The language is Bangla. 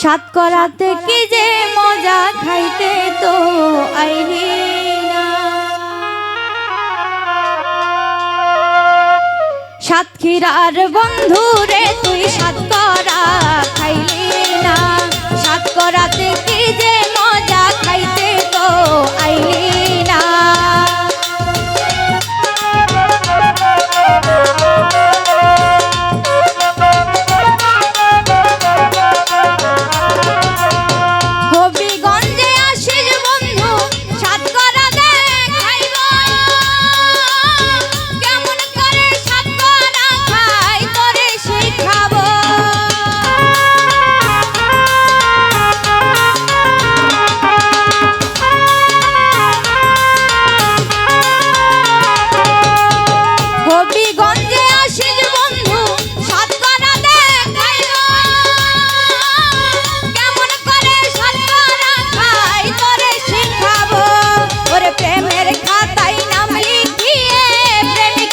সাত করাতে কি যে মজা খাইতে তো আইরে সাতক্ষীরার বন্ধু রে তুই সাত করা খাইলি না।